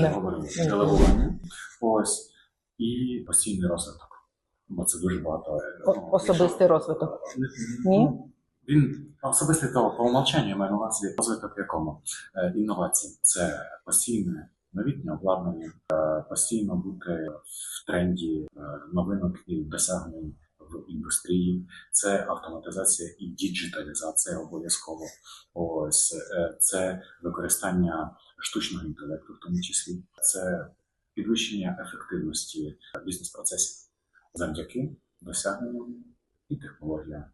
Да. делегування. Ось і постійний розвиток. Бо це дуже багато. е, О- ну, особистий розвиток. Ні? Ні? Ну, Він особистий то по умовчанню я маю на увазі розвиток в якому Е, інновації. Це постійне новітнє обладнання, е, постійно бути в тренді е, новинок і досягнень індустрії. Це автоматизація і діджиталізація обов'язково. Ось е, це використання штучного інтелекту, в тому числі, це підвищення ефективності бізнес-процесів завдяки досягненням і технологіям.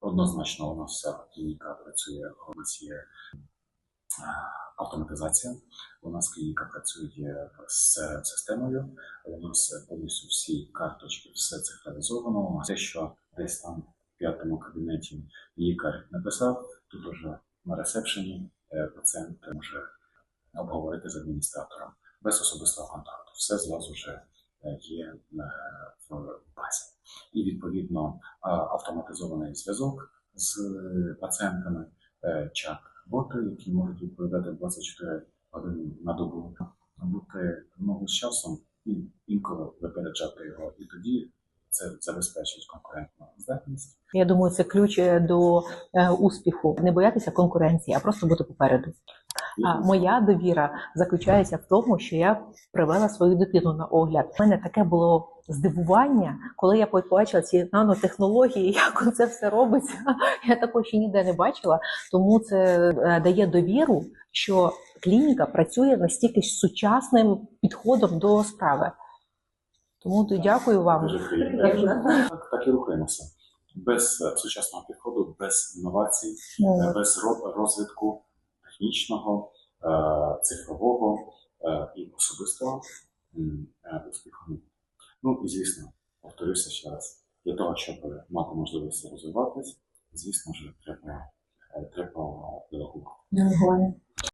Однозначно, у нас вся клініка працює, у нас є автоматизація. У нас клініка працює з системою. У нас повністю всі карточки, все цифровізовано. Те, що десь там в п'ятому кабінеті лікар написав, тут уже на ресепшені е, пацієнт може обговорити з адміністратором без особистого контакту. Все зразу вже е, є е, в базі. І відповідно автоматизований зв'язок з пацієнтами, е, чат-боти, які можуть відповідати 24 години на добу, бути ну, з часом і інколи випереджати його. І тоді це забезпечить конкурентну здатність. Я думаю, це ключ е, до е, успіху. Не боятися конкуренції, а просто бути попереду. А моя довіра заключається в тому, що я привела свою дитину на огляд. У мене таке було здивування, коли я побачила ці нанотехнології, як це все робиться. Я такого ще ніде не бачила. Тому це е, дає довіру, що клініка працює настільки сучасним підходом до справи. Тому то дякую вам. Так, так і рухаємося. Без е, сучасного підходу, без інновацій, е, без розвитку технічного, е, цифрового е, і особистого е, успіху. Ну і звісно, повторюся ще раз, для того, щоб мати можливість розвиватись, звісно ж, треба, треба делегувати.